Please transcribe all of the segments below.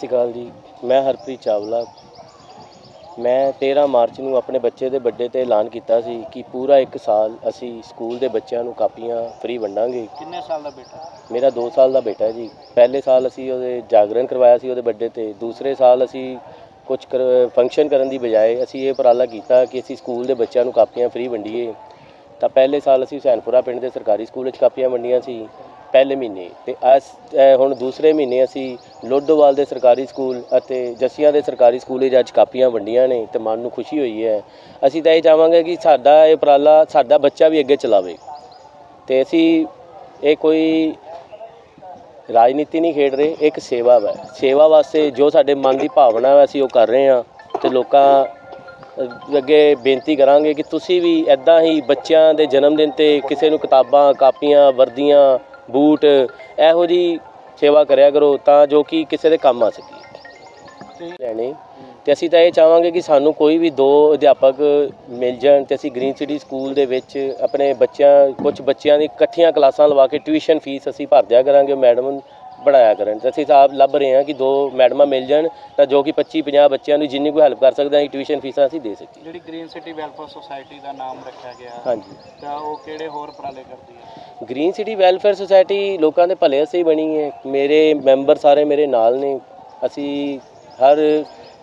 ਸ਼੍ਰੀ ਅਕਾਲ ਜੀ। ਮੈਂ ਹਰਪ੍ਰੀਤ ਚਾਵਲਾ। ਮੈਂ 13 ਮਾਰਚ ਨੂੰ ਆਪਣੇ ਬੱਚੇ ਦੇ ਬਰਥਡੇ ਤੇ ਐਲਾਨ ਕੀਤਾ ਸੀ ਕਿ ਪੂਰਾ 1 ਸਾਲ ਅਸੀਂ ਸਕੂਲ ਦੇ ਬੱਚਿਆਂ ਨੂੰ ਕਾਪੀਆਂ ਫ੍ਰੀ ਵੰਡਾਂਗੇ। ਕਿੰਨੇ ਸਾਲ ਦਾ ਬੇਟਾ? ਮੇਰਾ 2 ਸਾਲ ਦਾ ਬੇਟਾ ਹੈ ਜੀ। ਪਹਿਲੇ ਸਾਲ ਅਸੀਂ ਉਹਦੇ ਜਾਗਰਣ ਕਰਵਾਇਆ ਸੀ ਉਹਦੇ ਬਰਥਡੇ ਤੇ। ਦੂਸਰੇ ਸਾਲ ਅਸੀਂ ਕੁਝ ਫੰਕਸ਼ਨ ਕਰਨ ਦੀ ਬਜਾਏ ਅਸੀਂ ਇਹ ਉਪਰਾਲਾ ਕੀਤਾ ਕਿ ਅਸੀਂ ਸਕੂਲ ਦੇ ਬੱਚਿਆਂ ਨੂੰ ਕਾਪੀਆਂ ਫ੍ਰੀ ਵੰਡੀਏ। ਤਾਂ ਪਹਿਲੇ ਸਾਲ ਅਸੀਂ ਹੁਸੈਨਪੁਰਾ ਪਿੰਡ ਦੇ ਸਰਕਾਰੀ ਸਕੂਲ ਵਿੱਚ ਕਾਪੀਆਂ ਵੰਡੀਆਂ ਸੀ। ਪਹਿਲੇ ਮਹੀਨੇ। ਤੇ ਅਸ ਹੁਣ ਦੂਸਰੇ ਮਹੀਨੇ ਅਸੀਂ ਲੋਡੋਵਾਲ ਦੇ ਸਰਕਾਰੀ ਸਕੂਲ ਅਤੇ ਜੱਸੀਆਂ ਦੇ ਸਰਕਾਰੀ ਸਕੂਲ ਵਿੱਚ ਅੱਜ ਕਾਪੀਆਂ ਵੰਡੀਆਂ ਨੇ ਤੇ ਮਨ ਨੂੰ ਖੁਸ਼ੀ ਹੋਈ ਹੈ। ਅਸੀਂ ਤਾਂ ਇਹ ਚਾਹਾਂਗੇ ਕਿ ਸਾਡਾ ਇਹ ਉਪਰਾਲਾ, ਸਾਡਾ ਬੱਚਾ ਵੀ ਅੱਗੇ ਚਲਾਵੇ। ਤੇ ਅਸੀਂ ਇਹ ਕੋਈ ਰਾਜਨੀਤੀ ਨਹੀਂ ਖੇਡ ਰਹੇ, ਇੱਕ ਸੇਵਾ ਹੈ ਸੇਵਾ ਵਾਸਤੇ ਜੋ ਸਾਡੇ ਮਨ ਦੀ ਭਾਵਨਾ ਹੈ, ਅਸੀਂ ਉਹ ਕਰ ਰਹੇ ਹਾਂ। ਤੇ ਲੋਕਾਂ ਅੱਗੇ ਬੇਨਤੀ ਕਰਾਂਗੇ ਕਿ ਤੁਸੀਂ ਵੀ ਐਦਾਂ ਹੀ ਬੱਚਿਆਂ ਦੇ ਜਨਮ ਦਿਨ ਤੇ ਕਿਸੇ ਨੂੰ ਕਿਤਾਬਾਂ, ਕਾਪੀਆਂ ਵਰਦੀਆਂ ਬੂਟ ਇਹੋ ਜੀ ਸੇਵਾ ਕਰਿਆ ਕਰੋ ਤਾਂ ਜੋ ਕਿ ਕਿਸੇ ਦੇ ਕੰਮ ਆ ਸਕੇ। ਲੈਣੇ। ਤੇ ਅਸੀਂ ਤਾਂ ਇਹ ਚਾਹਾਂਗੇ ਕਿ ਸਾਨੂੰ ਕੋਈ ਵੀ ਦੋ ਅਧਿਆਪਕ ਮਿਲ ਜਾਣ ਤੇ ਅਸੀਂ ਗ੍ਰੀਨ ਸਿਟੀ ਸਕੂਲ ਦੇ ਵਿੱਚ ਆਪਣੇ ਬੱਚਿਆਂ ਕੁਝ ਬੱਚਿਆਂ ਦੀ ਇਕੱਠੀਆਂ ਕਲਾਸਾਂ ਲਵਾ ਕੇ ਟਿਊਸ਼ਨ ਫੀਸ ਅਸੀਂ ਭਰ ਦਿਆ ਕਰਾਂਗੇ। ਮੈਡਮ ਪੜਾਇਆ ਕਰਨ। ਤੇ ਅਸੀਂ ਸਾਹਿਬ ਲੱਭ ਰਹੇ ਹਾਂ ਕਿ ਦੋ ਮੈਡਮਾਂ ਮਿਲ ਜਾਣ ਤਾਂ ਜੋ ਕਿ 25 50 ਬੱਚਿਆਂ ਨੂੰ ਜਿੰਨੀ ਕੋਈ ਹੈਲਪ ਕਰ ਸਕਦੇ ਹਾਂ ਟਿਊਸ਼ਨ ਫੀਸਾਂ ਅਸੀਂ ਦੇ ਸਕੀਏ। ਜਿਹੜੀ ਗ੍ਰੀਨ ਸਿਟੀ ਵੈਲਫੇਅਰ ਸੁਸਾਇਟੀ ਦਾ ਨਾਮ ਰੱਖਿਆ ਗਿਆ ਹਾਂਜੀ। ਤਾਂ ਉਹ ਕਿਹੜੇ ਹੋਰ ਉਪਰਾਲੇ ਕਰਦੀ ਹੈ? ਗ੍ਰੀਨ ਸਿਟੀ ਵੈਲਫੇਅਰ ਸੁਸਾਇਟੀ ਲੋਕਾਂ ਦੇ ਭਲੇ ਵਾਸਤੇ ਬਣੀ ਹੈ। ਮੇਰੇ ਮੈਂਬਰ ਸਾਰੇ ਮੇਰੇ ਨਾਲ ਨੇ। ਅਸੀਂ ਹਰ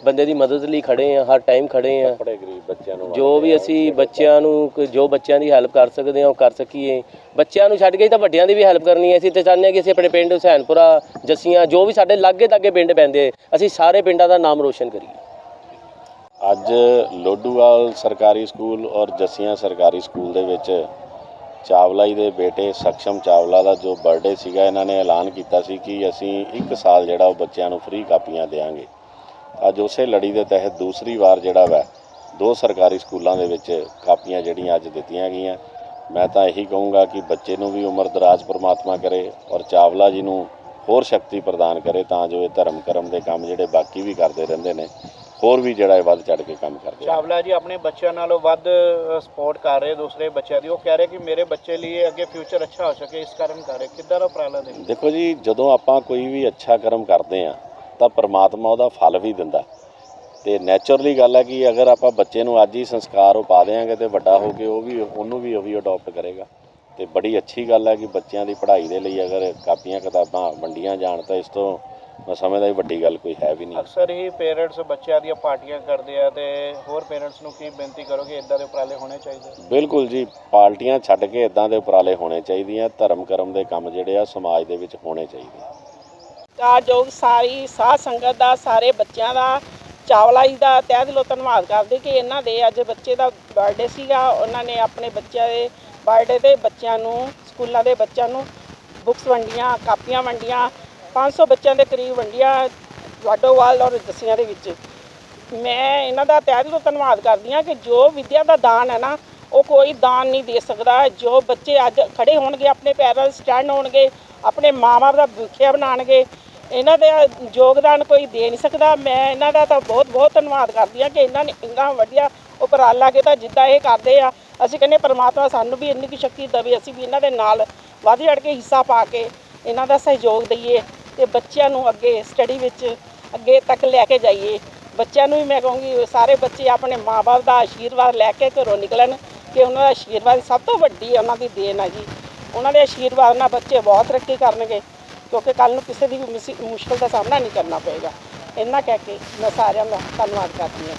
ਬੰਦੇ ਦੀ ਮਦਦ ਲਈ ਖੜੇ ਹਾਂ ਹਰ ਟਾਈਮ ਖੜੇ ਹਾਂ ਬੜੇ ਗਰੀਬ ਬੱਚਿਆਂ ਨੂੰ ਜੋ ਵੀ ਅਸੀਂ ਬੱਚਿਆਂ ਨੂੰ ਕ- ਜੋ ਬੱਚਿਆਂ ਦੀ ਹੈਲਪ ਕਰ ਸਕਦੇ ਹਾਂ ਉਹ ਕਰ ਸਕੀਏ। ਬੱਚਿਆਂ ਨੂੰ ਛੱਡ ਕੇ ਤਾਂ ਵੱਡਿਆਂ ਦੀ ਵੀ ਹੈਲਪ ਕਰਨੀ ਹੈ। ਅਸੀਂ ਤੇ ਚਾਹੁੰਦੇ ਹਾਂ ਕਿ ਅਸੀਂ ਆਪਣੇ ਪਿੰਡ ਹੁਸੈਨਪੁਰਾ ਜੱਸੀਆਂ ਜੋ ਵੀ ਸਾਡੇ ਲਾਗੇ ਤਾਗੇ ਪਿੰਡ ਪੈਂਦੇ ਅਸੀਂ ਸਾਰੇ ਪਿੰਡਾਂ ਦਾ ਨਾਮ ਰੋਸ਼ਨ ਕਰੀਏ। ਅੱਜ ਲੋਡੂਵਾਲ ਸਰਕਾਰੀ ਸਕੂਲ ਔਰ ਜੱਸੀਆਂ ਸਰਕਾਰੀ ਸਕੂਲ ਦੇ ਵਿੱਚ ਚਾਵਲਾ ਜੀ ਦੇ ਬੇਟੇ ਸਖਸ਼ਮ ਚਾਵਲਾ ਦਾ ਜੋ ਬਰਥਡੇ ਸੀਗਾ ਇਹਨਾਂ ਨੇ ਐਲਾਨ ਕੀਤਾ ਸੀ ਕਿ ਅਸੀਂ ਇੱਕ ਸਾਲ ਜਿਹੜਾ ਉਹ ਬੱਚਿਆਂ ਨੂੰ ਫ੍ਰੀ ਕਾਪੀਆਂ ਦੇਵਾਂਗੇ। ਅੱਜ ਉਸੇ ਲੜੀ ਦੇ ਤਹਿਤ ਦੂਸਰੀ ਵਾਰ ਜਿਹੜਾ ਵਾ ਦੋ ਸਰਕਾਰੀ ਸਕੂਲਾਂ ਦੇ ਵਿੱਚ ਕਾਪੀਆਂ ਜਿਹੜੀਆਂ ਅੱਜ ਦਿੱਤੀਆਂ ਗਈਆਂ। ਮੈਂ ਤਾਂ ਇਹੀ ਕਹੂੰਗਾ ਕਿ ਬੱਚੇ ਨੂੰ ਵੀ ਉਮਰ ਦਰਾਜ਼ ਪ੍ਰਮਾਤਮਾ ਕਰੇ ਔਰ ਚਾਵਲਾ ਜੀ ਨੂੰ ਹੋਰ ਸ਼ਕਤੀ ਪ੍ਰਦਾਨ ਕਰੇ ਤਾਂ ਜੋ ਇਹ ਧਰਮ ਕਰਮ ਦੇ ਕੰਮ ਜਿਹੜੇ ਬਾਕੀ ਵੀ ਕਰਦੇ ਰਹਿੰਦੇ ਨੇ ਹੋਰ ਵੀ ਜਿਹੜਾ ਇਹ ਵੱਧ ਚੜ ਕੇ ਕੰਮ ਕਰਦੇ ਚਾਵਲਾ ਜੀ ਆਪਣੇ ਬੱਚਿਆਂ ਨਾਲੋਂ ਵੱਧ ਸਪੋਰਟ ਕਰ ਰਹੇ ਦੂਸਰੇ ਬੱਚਿਆਂ ਦੀ। ਉਹ ਕਹਿ ਰਹੇ ਕਿ ਮੇਰੇ ਬੱਚੇ ਲਈ ਅੱਗੇ ਫਿਊਚਰ ਅੱਛਾ ਹੋ ਸਕੇ ਇਸ ਕਾਰਨ ਕਰ ਰਹੇ। ਕਿੱਦਾਂ ਦਾ ਉਪਰਾਲਾ ਦੇ ਦੇਖੋ ਜੀ ਜਦੋਂ ਆਪਾਂ ਕੋਈ ਵੀ ਅੱਛਾ ਕਰਮ ਕਰਦੇ ਆ ਤਾਂ ਪ੍ਰਮਾਤਮਾ ਉਹਦਾ ਫਲ ਵੀ ਦਿੰਦਾ। ਤੇ ਨੇਚਰਲੀ ਗੱਲ ਹੈ ਕਿ ਅਗਰ ਆਪਾਂ ਬੱਚੇ ਨੂੰ ਅੱਜ ਹੀ ਸੰਸਕਾਰ ਉਹ ਪਾ ਦੇਾਂਗੇ ਤੇ ਵੱਡਾ ਹੋ ਕੇ ਉਹ ਵੀ ਉਹਨੂੰ ਵੀ ਉਹੀ ਅਡਾਪਟ ਕਰੇਗਾ। ਤੇ ਬੜੀ ਅੱਛੀ ਗੱਲ ਹੈ ਕਿ ਬੱਚਿਆਂ ਦੀ ਪੜ੍ਹਾਈ ਦੇ ਲਈ ਅਗਰ ਕਾਪੀਆਂ ਕਿਤਾਬਾਂ ਵੰਡੀਆਂ ਜਾਣ ਤਾਂ ਇਸ ਤੋਂ ਮੈਂ ਸਮਝਦਾ ਹੀ ਵੱਡੀ ਗੱਲ ਕੋਈ ਹੈ ਵੀ ਨਹੀਂ। ਅਕਸਰ ਹੀ ਪੇਰੈਂਟਸ ਬੱਚਿਆਂ ਦੀਆਂ ਪਾਰਟੀਆਂ ਕਰਦੇ ਆ ਤੇ ਹੋਰ ਪੇਰੈਂਟਸ ਨੂੰ ਕੀ ਬੇਨਤੀ ਕਰੋਗੇ ਇਦਾਂ ਦੇ ਉਪਰਾਲੇ ਹੋਣੇ ਚਾਹੀਦੇ? ਬਿਲਕੁਲ ਜੀ ਪਾਰਟੀਆਂ ਛੱਡ ਕੇ ਇਦਾਂ ਦੇ ਉਪਰਾਲੇ ਹੋਣੇ ਚਾਹੀਦੀਆਂ ਧਰਮ ਕਰਮ ਦੇ ਕੰਮ ਜਿਹੜੇ ਆ ਸਮਾਜ ਦੇ ਵਿੱਚ ਹੋਣੇ ਚਾਹੀਦੇ ਤਾਂ ਜੋ ਸਾਰੀ ਸਾਧ ਸੰਗਤ ਦਾ, ਸਾਰੇ ਬੱਚਿਆਂ ਦਾ, ਚਾਵਲਾ ਜੀ ਦਾ ਤਹਿ ਦਿਲੋਂ ਧੰਨਵਾਦ ਕਰਦੇ ਕਿ ਇਹਨਾਂ ਦੇ ਅੱਜ ਬੱਚੇ ਦਾ ਬਰਥਡੇ ਸੀਗਾ। ਉਹਨਾਂ ਨੇ ਆਪਣੇ ਬੱਚਿਆਂ ਦੇ ਬਰਥਡੇ ਤੇ ਬੱਚਿਆਂ ਨੂੰ, ਸਕੂਲਾਂ ਦੇ ਬੱਚਿਆਂ ਨੂੰ ਬੁੱਕਸ ਵੰਡੀਆਂ, ਕਾਪੀਆਂ ਵੰਡੀਆਂ 500 ਬੱਚਿਆਂ ਦੇ ਕਰੀਬ ਵੰਡੀਆਂ ਵਾਡੋਵਾਲ ਔਰ ਦਸੀਆਂ ਦੇ ਵਿੱਚ। ਮੈਂ ਇਹਨਾਂ ਦਾ ਤਹਿ ਦਿਲੋਂ ਧੰਨਵਾਦ ਕਰਦੀ ਹਾਂ ਕਿ ਜੋ ਵਿਦਿਆ ਦਾ ਦਾਨ ਹੈ ਨਾ, ਉਹ ਕੋਈ ਦਾਨ ਨਹੀਂ ਦੇ ਸਕਦਾ। ਜੋ ਬੱਚੇ ਅੱਜ ਖੜੇ ਹੋਣਗੇ, ਆਪਣੇ ਪੈਰਾਂ 'ਤੇ ਸਟੈਂਡ ਹੋਣਗੇ, ਆਪਣੇ ਮਾਂ-ਬਾਪ ਦਾ ਭੁੱਖਿਆ ਬਣਾਉਣਗੇ ਇਹਨਾਂ ਦਾ ਯੋਗਦਾਨ ਕੋਈ ਦੇ ਨਹੀਂ ਸਕਦਾ। ਮੈਂ ਇਹਨਾਂ ਦਾ ਤਾਂ ਬਹੁਤ ਬਹੁਤ ਧੰਨਵਾਦ ਕਰਦੀ ਹਾਂ ਕਿ ਇਹਨਾਂ ਨੇ ਇੰਨਾ ਵਧੀਆ ਉਪਰਾਲਾ ਕੀਤਾ, ਜਿੱਦਾਂ ਇਹ ਕਰਦੇ ਆ। ਅਸੀਂ ਕਹਿੰਦੇ ਪਰਮਾਤਮਾ ਸਾਨੂੰ ਵੀ ਇੰਨੀ ਕੁ ਸ਼ਕਤੀ ਦੇਵੇ, ਅਸੀਂ ਵੀ ਇਹਨਾਂ ਦੇ ਨਾਲ ਵੱਧ ਚੜ ਕੇ ਹਿੱਸਾ ਪਾ ਕੇ ਇਹਨਾਂ ਦਾ ਸਹਿਯੋਗ ਦਈਏ ਤੇ ਬੱਚਿਆਂ ਨੂੰ ਅੱਗੇ ਸਟੱਡੀ ਵਿੱਚ ਅੱਗੇ ਤੱਕ ਲੈ ਕੇ ਜਾਈਏ। ਬੱਚਿਆਂ ਨੂੰ ਵੀ ਮੈਂ ਕਹੂੰਗੀ, ਸਾਰੇ ਬੱਚੇ ਆਪਣੇ ਮਾਪੇ ਦਾ ਆਸ਼ੀਰਵਾਦ ਲੈ ਕੇ ਘਰੋਂ ਨਿਕਲਣ ਕਿ ਉਹਨਾਂ ਦਾ ਆਸ਼ੀਰਵਾਦ ਸਭ ਤੋਂ ਵੱਡੀ ਉਹਨਾਂ ਦੀ ਦੇਣ ਹੈ ਜੀ। ਉਹਨਾਂ ਦੇ ਆਸ਼ੀਰਵਾਦ ਨਾਲ ਬੱਚੇ ਬਹੁਤ ਤਰੱਕੀ ਕਰਨਗੇ। ਕਿਉਂਕਿ ਕੱਲ ਨੂੰ ਕਿਸੇ ਦੀ ਵੀ ਮੁਸੀ- ਮੁਸ਼ਕਿਲ ਦਾ ਸਾਹਮਣਾ ਨਹੀਂ ਕਰਨਾ ਪਏਗਾ। ਇੰਨਾ ਕਹਿ ਕੇ ਮੈਂ ਸਾਰਿਆਂ ਦਾ ਧੰਨਵਾਦ ਕਰਦੀ ਹਾਂ।